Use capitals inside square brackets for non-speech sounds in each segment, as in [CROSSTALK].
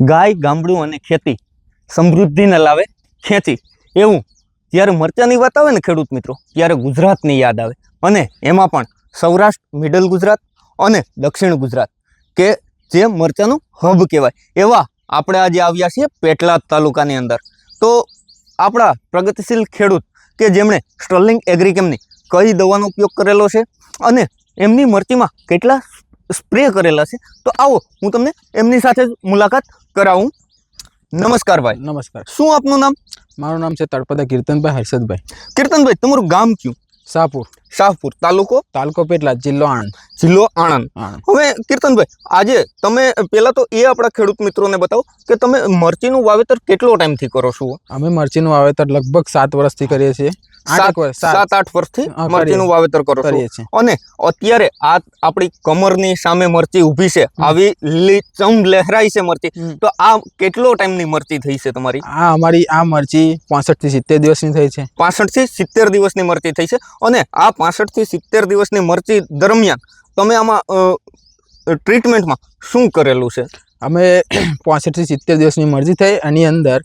ગાય, ગામડું અને ખેતી સમૃદ્ધિને લાવે ખેંચી એવું જ્યારે મરચાની વાત આવે ને ખેડૂત મિત્રો, ત્યારે ગુજરાતની યાદ આવે. અને એમાં પણ સૌરાષ્ટ્ર મિડલ ગુજરાત અને દક્ષિણ ગુજરાત કે જે મરચાનું હબ કહેવાય. એવા આપણે આજે આવ્યા છીએ પેટલાદ તાલુકાની અંદર. તો આપણા પ્રગતિશીલ ખેડૂત કે જેમણે સ્ટર્લિંગ એગ્રીકેમની કઈ દવાનો ઉપયોગ કરેલો છે અને એમની મરચીમાં કેટલા સ્પ્રે કરેલા છે. તો આવો હું તમને એમની સાથે જ મુલાકાત કરાવું. નમસ્કાર ભાઈ. નમસ્કાર. શું આપનું નામ? મારું નામ છે તળપદા કીર્તનભાઈ હર્ષદભાઈ. કીર્તનભાઈ તમારું ગામ કયું? શાહપુર. શાહપુર. તાલુકો? તાલુકો પેટલા જિલ્લો આણંદ. જિલ્લો આણંદ. હવે કીર્તનભાઈ આજે તમે પહેલાં તો એ આપણા ખેડૂત મિત્રોને બતાવો કે તમે મરચીનું વાવેતર કેટલો ટાઈમથી કરો છો? અમે મરચીનું વાવેતર લગભગ સાત વર્ષથી કરીએ છીએ. સાત આઠ વર્ષથી મરચીનું વાવેતર કરો છો. અને અત્યારે આ આપણી કમરની સામે મરચી ઊભી છે. આવી લીચમ લહેરાઈ છે મરચી. તો આ કેટલો ટાઈમની મરચી થઈ છે તમારી? આ અમારી આ મરચી પાસઠથી સિત્તેર દિવસની થઈ છે. પાસઠથી સિત્તેર દિવસની મરચી થઈ છે. અને આ પાસઠથી સિત્તેર દિવસની મરચી દરમિયાન તમે આમાં ટ્રીટમેન્ટમાં શું કરેલું છે? અમે [CLEARS THROAT] પાસઠથી સિત્તેર દિવસની મરચી થઈ. એની અંદર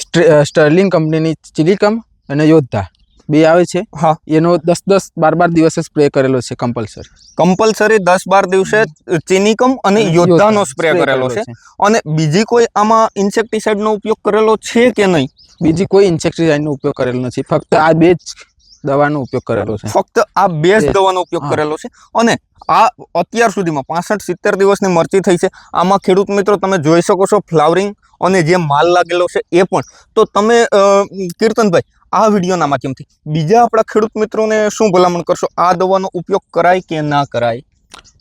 સ્ટ્રે- સ્ટર્લિંગ કંપનીની ચિલિકમ અને યોદ્ધા. બે આવે છે. હા. એનો દસ દસ બાર બાર દિવસે સ્પ્રે કરેલો છે કમ્પલસરી કમ્પલસરી દસ બાર દિવસે ચિનિકમ અને યોદ્ધાનો સ્પ્રે કરેલો છે. અને બીજી કોઈ આમાં ઇન્સેક્ટિસાઇડનો ઉપયોગ કરેલો છે કે નહીં? બીજી કોઈ ઇન્સેક્ટિસાઇડનો ઉપયોગ કરેલો નથી. ફક્ત આ બે જ દવાનો ઉપયોગ કરેલો છે. ફક્ત આ બે જ દવાનો ઉપયોગ કરેલો છે. અને આ અત્યાર સુધીમાં પાસઠ સિત્તેર દિવસની મરચી થઈ છે. આમાં ખેડૂત મિત્રો તમે જોઈ શકો છો ફ્લાવરિંગ અને જે માલ લાગેલો છે એ પણ. તો તમે કીર્તનભાઈ આ વિડીયોના માધ્યમથી બીજા આપણા ખેડૂત મિત્રોને શું ભલામણ કરશો? આ દવાનો ઉપયોગ કરાય કે ના કરાય?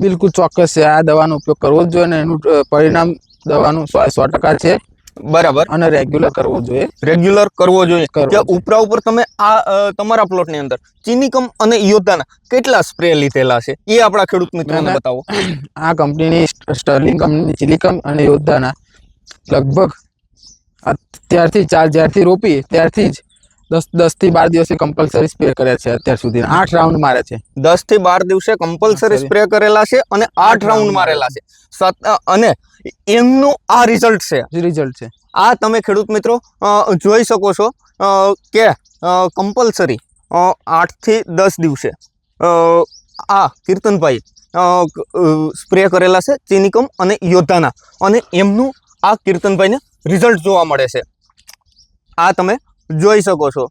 બિલકુલ ચોક્કસ છે. આ દવાનો ઉપયોગ કરવો જ જોઈએ અને એનું પરિણામ દવાનું સો ટકા છે. બરાબર. અને રેગ્યુલર કરવો જોઈએ. રેગ્યુલર કરવો જોઈએ. કે ઉપરા ઉપર તમે આ તમારા પ્લોટની અંદર ચિનિકમ અને યોદ્ધાના કેટલા સ્પ્રે લીધેલા છે? એ આપણા ખેડૂત મિત્રોને બતાવો. આ કંપનીની સ્ટ- સ્ટર્લિંગ કંપનીની ચિનિકમ અને યોદ્ધાના લગભગ અત્યારથી ચાર જ્યારથી રોપી ત્યારથી જ દસ દસથી બાર દિવસે કમ્પલસરી સ્પ્રે કર્યા છે અત્યાર સુધી. આઠ રાઉન્ડ મારે છે. દસથી બાર દિવસે કમ્પલસરી સ્પ્રે કરેલા છે અને આઠ રાઉન્ડ મારેલા છે. અને એમનું આ રિઝલ્ટ છે. રિઝલ્ટ છે. આ તમે ખેડૂત મિત્રો જોઈ શકો છો કે કમ્પલસરી આઠથી દસ દિવસે આ કીર્તનભાઈ સ્પ્રે કરેલા છે ચિનિકમ અને યોદ્ધાના. અને એમનું આ કીર્તનભાઈને રિઝલ્ટ જોવા મળે છે. આ તમે જોઈ શકો છો.